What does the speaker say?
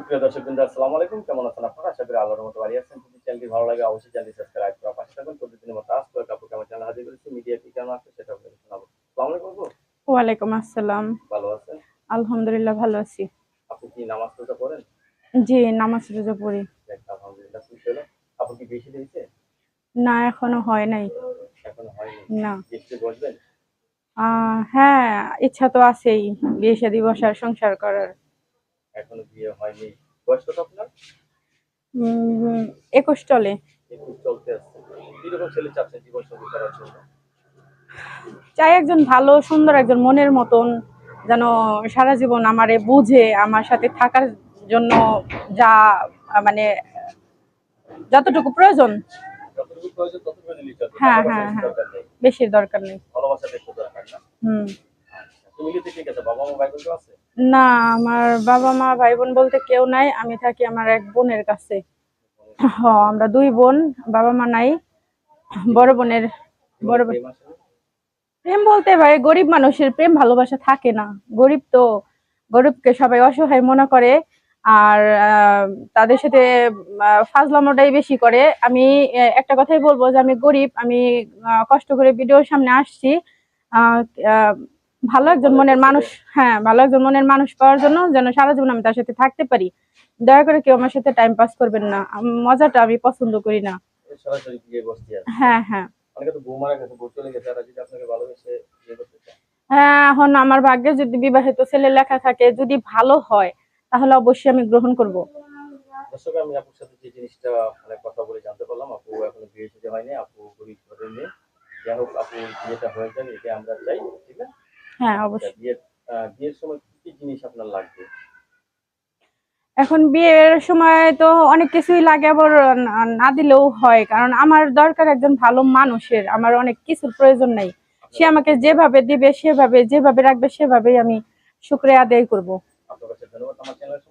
সুপ্রিয় দর্শক বৃন্দ আসসালামু আলাইকুম। কেমন আছেন আপনারা? আশা করি আল্লাহর মতো বাড়ি আছেন। যদি চ্যানেলটি ভালো লাগে অবশ্যই চ্যানেলটি সাবস্ক্রাইব করা পাশে থাকুন। প্রতিদিনের মতো আজ করে কাপড় কেমন চ্যানেল হাজির করেছি। মিডিয়া কি কেমন আছে সেটা আপনাদের শোনাবো। আসসালামু আলাইকুম ওয়ালাইকুম আসসালাম। ভালো আছেন? আলহামদুলিল্লাহ ভালো আছি। আপু কি নামাজ রোজা করেন জি নামাজ রোজা পড়ি। আলহামদুলিল্লাহ খুশি হলো আপু কি বেশি দিয়েছে? না এখনও হয় নাই। এখনও হয়নি না। বেশি বসবেন? হ্যাঁ ইচ্ছা তো আছেই। বিয়ে শাদী বসার সংসার করার। এখনও বিয়ে হয়নি। বয়স কত আপনার? একুশ চলে। একটু চলতে আসছে কীরকম ছেলে চাচ্ছেন জীবন সঙ্গী করার জন্য? চাই একজন ভালো সুন্দর একজন মনের মতন যেন সারা জীবন আমারে বুঝে আমার সাথে থাকার জন্য যা মানে যতটুকু প্রয়োজন। দিলেই চলবে। হ্যাঁ, ভালোবাসার হটা দরকার নেই। হুম। আছে বাবা মা ভাই আছে? না, আমার বাবা মা ভাই বোন বলতে কেউ নাই, আমি থাকি আমার এক বোনের কাছে। হ, আমরা দুই বোন, বাবা মা নাই, বড় বোনের, বড় বোন। প্রেম বলতে ভাই, গরিব মানুষের প্রেম ভালোবাসা থাকে না। গরিব তো, গরিবকে সবাই অসহায় মনে করে, আর তাদের সাথে ফাজলামোটাই বেশি করে। আমি একটা কথাই বলব যে আমি গরিব, আমি কষ্ট করে ভিডিওর সামনে আসছি। ভালো একজন মনের মানুষ হ্যাঁ ভালো একজন মনের মানুষ পাওয়ার জন্য যেন সারা জীবন আমি তার সাথে থাকতে পারি। দয়া করে কেউ আমার সাথে টাইম পাস করবেন না। মজাটা আমি পছন্দ করি না। হ্যাঁ হ্যাঁ। হ্যাঁ এখন আমার ভাগ্যে যদি বিবাহিত ছেলে লেখা থাকে যদি ভালো হয় তাহলে অবশ্যই আমি গ্রহণ করব। দর্শক আমি আপুর সাথে যে জিনিসটা অনেক কথা বলে জানতে পারলাম আপু এখনও বিয়ে হয়নি আপু গরিব ঘরের মেয়ে। যাই হোক আপু বিয়েটা হয়ে যাবে এটা আমরা চাই ঠিক আছে? হ্যাঁ আচ্ছা, অবশ্যই। বিয়ের বিয়ের সময় কি কি জিনিস আপনার লাগবে? এখন বিয়ের সময় তো অনেক কিছুই লাগে আবার না- দিলেও হয়। কারণ আমার দরকার একজন ভালো মানুষের আমার অনেক কিছুর প্রয়োজন নাই। সে আমাকে যেভাবে দিবে সেভাবে যেভাবে রাখবে সেভাবেই আমি শুক্রিয়া আদায় করব। আপনার কাছে ধন্যবাদ। আমার চ্যানেলের